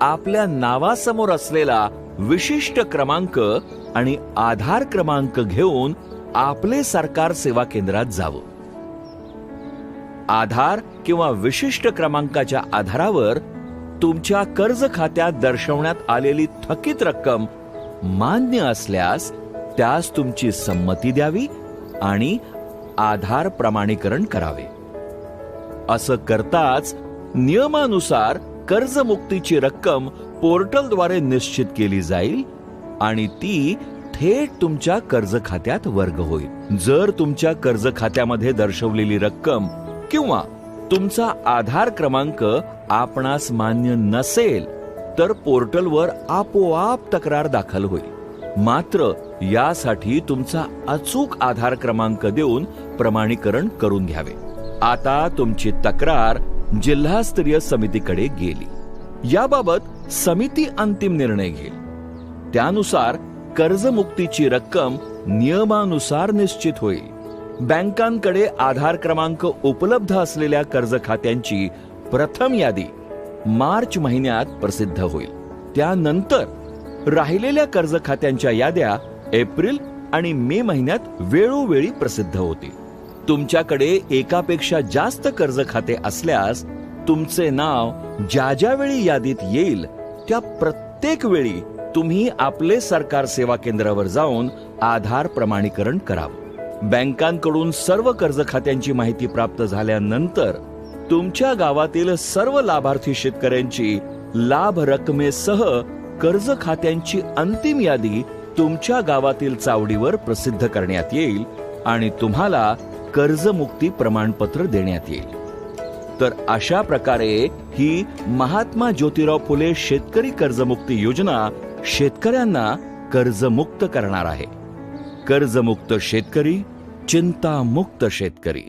आपल्या नावासमोर असलेला विशिष्ट क्रमांक आणि आधार क्रमांक घेऊन आपले सरकार सेवा केंद्रात जावं. आधार किंवा विशिष्ट क्रमांकाच्या आधारावर तुमच्या कर्ज खात्यात दर्शवण्यात आलेली थकीत रक्कम मान्य असल्यास त्यास तुमची संमती द्यावी आणि आधार प्रमाणीकरण करावे. असं करताच नियमानुसार कर्जमुक्तीची रक्कम पोर्टलद्वारे निश्चित केली जाईल आणि ती थेट तुमच्या कर्ज खात्यात वर्ग होईल. जर तुमच्या कर्ज खात्यामध्ये दर्शवलेली रक्कम किंवा तुमचा आधार क्रमांक आपणास मान्य नसेल तर पोर्टलवर आपोआप तक्रार दाखल होईल. मात्र यासाठी तुमचा अचूक आधार क्रमांक देऊन प्रमाणीकरण करून घ्यावे. आता तुमची तक्रार जिल्हास्तरीय समितीकडे गेली. याबाबत समिती अंतिम निर्णय घेईल. त्यानुसार कर्जमुक्तीची रक्कम नियमानुसार निश्चित होईल. बँकांकडे आधार क्रमांक उपलब्ध असलेल्या कर्ज खात्यांची प्रथम यादी मार्च महिन्यात प्रसिद्ध होईल. त्यानंतर राहिलेल्या कर्ज खात्यांच्या याद्या एप्रिल आणि मे महिन्यात वेळोवेळी प्रसिद्ध होतील. तुमच्याकडे एकापेक्षा जास्त कर्ज खाते असल्यास तुमचे नाव ज्या ज्या वेळी यादीत येईल त्या प्रत्येक वेळी तुम्ही आपले सरकार सेवा केंद्रावर जाऊन आधार प्रमाणीकरण करावं. बँकांकडून सर्व कर्ज खात्यांची माहिती प्राप्त झाल्यानंतर तुमच्या गावातील सर्व लाभार्थी शेतकऱ्यांची लाभ रकमेसह कर्ज खात्यांची अंतिम यादी तुमच्या गावातील चावडीवर प्रसिद्ध करण्यात येईल आणि तुम्हाला कर्जमुक्ती प्रमाणपत्र देण्यात येईल. तर अशा प्रकारे ही महात्मा ज्योतिराव फुले शेतकरी कर्जमुक्ती योजना शेतकऱ्यांना कर्जमुक्त करणार आहे. कर्जमुक्त शेतकरी चिंतामुक्त शेतकरी.